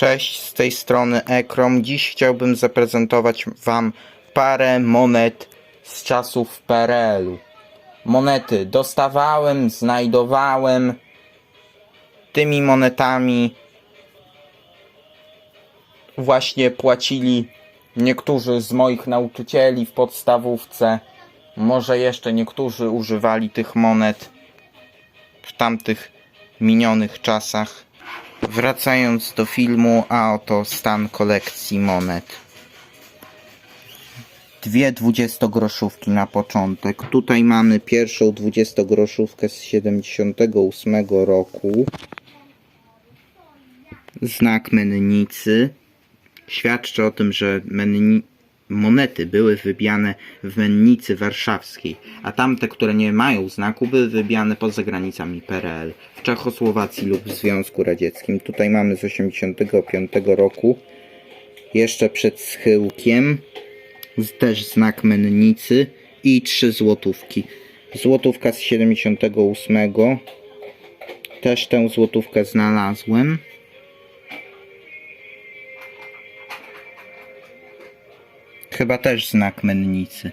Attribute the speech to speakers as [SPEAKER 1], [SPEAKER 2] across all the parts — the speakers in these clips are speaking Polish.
[SPEAKER 1] Cześć, z tej strony Ekrom. Dziś chciałbym zaprezentować Wam parę monet z czasów PRL-u. Monety dostawałem, znajdowałem. Tymi monetami właśnie płacili niektórzy z moich nauczycieli w podstawówce. Może jeszcze niektórzy używali tych monet w tamtych minionych czasach. Wracając do filmu, a oto stan kolekcji monet. Dwie dwudziestogroszówki na początek. Tutaj mamy pierwszą dwudziestogroszówkę z 78 roku. Znak mennicy. Świadczy o tym, że menni... monety były wybijane w mennicy warszawskiej, a tamte, które nie mają znaku, były wybijane poza granicami PRL, w Czechosłowacji lub w Związku Radzieckim. Tutaj mamy z 85 roku, jeszcze przed schyłkiem, też znak mennicy i trzy złotówki. Złotówka z 78, też tę złotówkę znalazłem. Chyba też znak mennicy.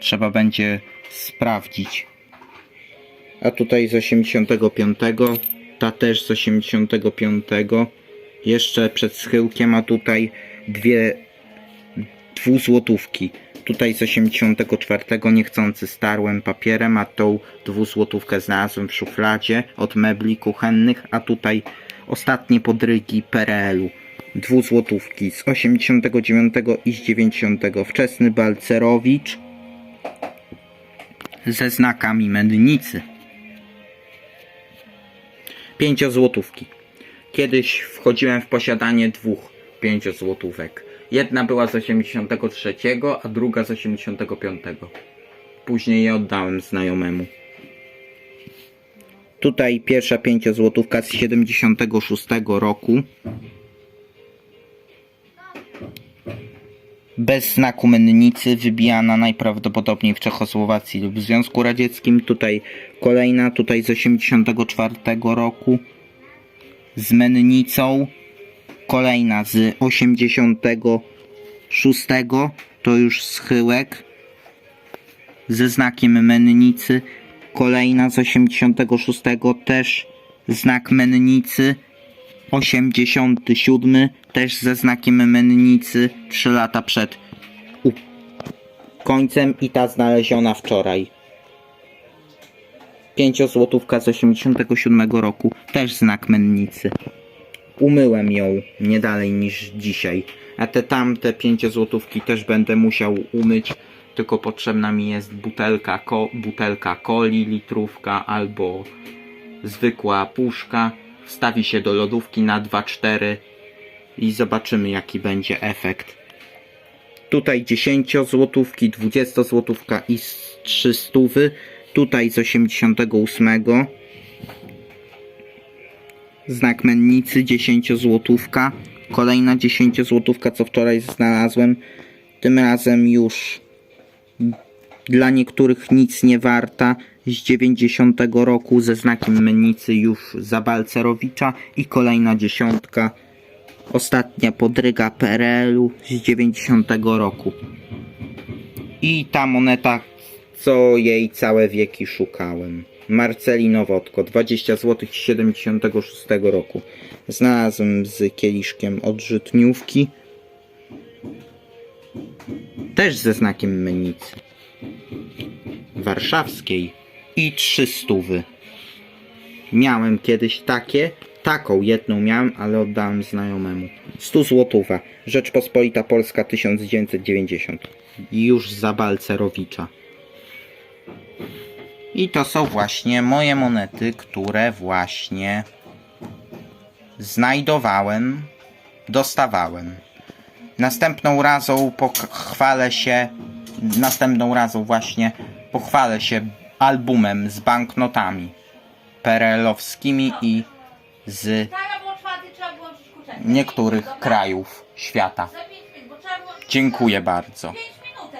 [SPEAKER 1] Trzeba będzie sprawdzić. A tutaj z 85, ta też z 85. Jeszcze przed schyłkiem, a tutaj dwie dwuzłotówki. Tutaj z 84 niechcący starłem papierem, a tą dwuzłotówkę znalazłem w szufladzie od mebli kuchennych, a tutaj ostatnie podrygi PRL-u. Dwuzłotówki z 89 i z 90. Wczesny Balcerowicz ze znakami mennicy. Pięciozłotówki. Kiedyś wchodziłem w posiadanie dwóch pięciozłotówek. Jedna była z 83, a druga z 85. Później je oddałem znajomemu. Tutaj pierwsza pięciozłotówka z 76 roku. Bez znaku mennicy, wybijana najprawdopodobniej w Czechosłowacji lub w Związku Radzieckim. Tutaj kolejna, tutaj z 84 roku z mennicą. Kolejna z 86, to już schyłek ze znakiem mennicy. Kolejna z 86, też znak mennicy. 87 też ze znakiem mennicy 3 lata przed końcem i ta znaleziona wczoraj. Pięciozłotówka z 87 roku też znak mennicy. Umyłem ją nie dalej niż dzisiaj. A te tamte pięciozłotówki też będę musiał umyć. Tylko potrzebna mi jest butelka, ko- butelka coli, litrówka albo zwykła puszka. Wstawi się do lodówki na 2-4 i zobaczymy jaki będzie efekt. Tutaj 10 złotówki, 20 złotówka i z 300. Tutaj z 88. Znak mennicy 10 złotówka. Kolejna 10 złotówka, co wczoraj znalazłem. Tym razem już dla niektórych nic nie warta. Z 90 roku ze znakiem mennicy już za Balcerowicza. I kolejna dziesiątka. Ostatnia podryga PRL-u z 90 roku. I ta moneta, co jej całe wieki szukałem. Marceli Nowotko, 20 zł z 76 roku. Znalazłem z kieliszkiem od żytniówki. Też ze znakiem mennicy. Warszawskiej. I 300. Miałem kiedyś takie, taką jedną miałem, ale oddałem znajomemu. 100 złotówa. Rzeczpospolita Polska 1990. Już za Balcerowicza. I to są właśnie moje monety, które właśnie znajdowałem, dostawałem. Następną razą pochwalę się, następną razą właśnie pochwalę się albumem z banknotami perelowskimi i z niektórych krajów świata. Dziękuję bardzo.